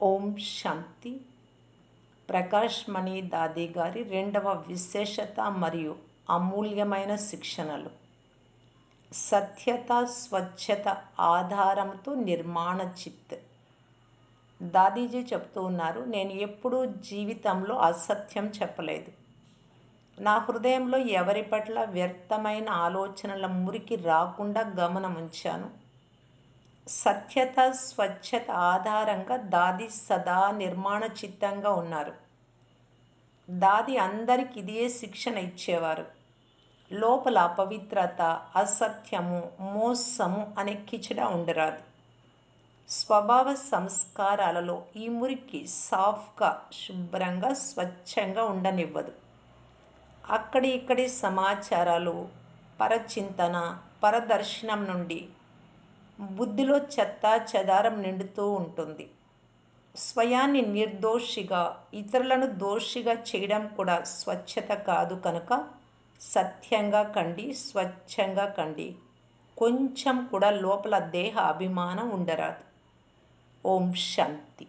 ఓం శాంతి. ప్రకాష్ మణి దాది గారి రెండవ విశేషత మరియు అమూల్యమైన శిక్షణలు. సత్యత స్వచ్ఛత ఆధారంతో నిర్మాణ చిత్. దాదీజీ చెప్తూ ఉన్నారు నేను ఎప్పుడూ జీవితంలో అసత్యం చెప్పలేదు. నా హృదయంలో ఎవరి పట్ల వ్యర్థమైన ఆలోచనల మురికి రాకుండా గమనం ఉంచాను సత్యత స్వచ్ఛత ఆధారంగా దాది సదా నిర్మాణ చిత్తంగా ఉన్నారు. దాది అందరికి ఇదే శిక్షణ ఇచ్చేవారు. లోపల అపవిత్రత అసత్యము మోసము అనే కిచడా ఉండరాదు. స్వభావ సంస్కారాలలో ఈ మురికి సాఫ్గా శుభ్రంగా స్వచ్ఛంగా ఉండనివ్వదు. అక్కడి ఇక్కడి సమాచారాలు పరచింతన పరదర్శనం నుండి బుద్ధిలో చెత్తా చెదారం నిండుతూ ఉంటుంది. స్వయాన్ని నిర్దోషిగా ఇతరులను దోషిగా చేయడం కూడా స్వచ్ఛత కాదు కనుక సత్యంగా కండి స్వచ్ఛంగా కండి. కొంచెం కూడా లోపల దేహ అభిమానం ఉండరాదు. ఓం శాంతి.